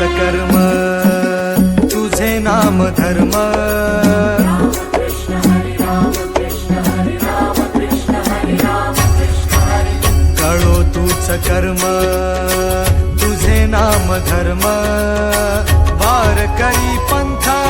सकर्म कर्म तुझे नाम धर्म. कळो तुझ कर्म तुझे नाम धर्म. वार करी पंथा